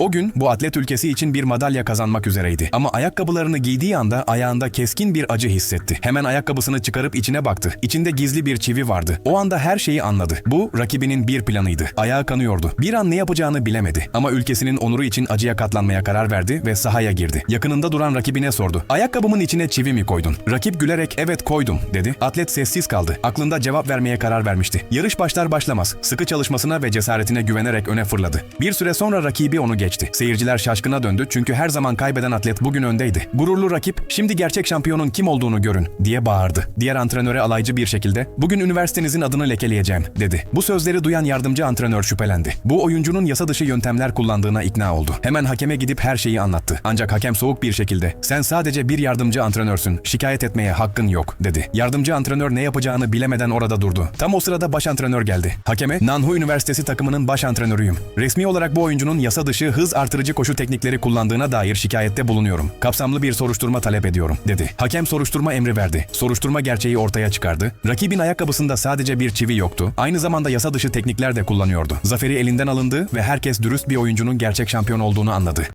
O gün bu atlet ülkesi için bir madalya kazanmak üzereydi. Ama ayakkabılarını giydiği anda ayağında keskin bir acı hissetti. Hemen ayakkabısını çıkarıp içine baktı. İçinde gizli bir çivi vardı. O anda her şeyi anladı. Bu rakibinin bir planıydı. Ayağı kanıyordu. Bir an ne yapacağını bilemedi. Ama ülkesinin onuru için acıya katlanmaya karar verdi ve sahaya girdi. Yakınında duran rakibine sordu. Ayakkabımın içine çivi mi koydun? Rakip gülerek evet koydum dedi. Atlet sessiz kaldı. Aklında cevap vermeye karar vermişti. Yarış başlar başlamaz. Sıkı çalışmasına ve cesaretine güvenerek öne fırladı. Bir süre sonra rakibi onu geçti. Seyirciler şaşkına döndü çünkü her zaman kaybeden atlet bugün öndeydi. Gururlu rakip, şimdi gerçek şampiyonun kim olduğunu görün diye bağırdı. Diğer antrenöre alaycı bir şekilde, bugün üniversitenizin adını lekeleyeceğim dedi. Bu sözleri duyan yardımcı antrenör şüphelendi. Bu oyuncunun yasa dışı yöntemler kullandığına ikna oldu. Hemen hakeme gidip her şeyi anlattı. Ancak hakem soğuk bir şekilde, sen sadece bir yardımcı antrenörsün, şikayet etmeye hakkın yok dedi. Yardımcı antrenör ne yapacağını bilemeden orada durdu. Tam o sırada baş antrenör geldi. Hakeme, Nanhu Üniversitesi takımının baş antrenörüyüm. Resmi olarak bu oyuncunun yasa dışı hız artırıcı koşu teknikleri kullandığına dair şikayette bulunuyorum. Kapsamlı bir soruşturma talep ediyorum, dedi. Hakem soruşturma emri verdi. Soruşturma gerçeği ortaya çıkardı. Rakibin ayakkabısında sadece bir çivi yoktu. Aynı zamanda yasa dışı teknikler de kullanıyordu. Zaferi elinden alındı ve herkes dürüst bir oyuncunun gerçek şampiyon olduğunu anladı.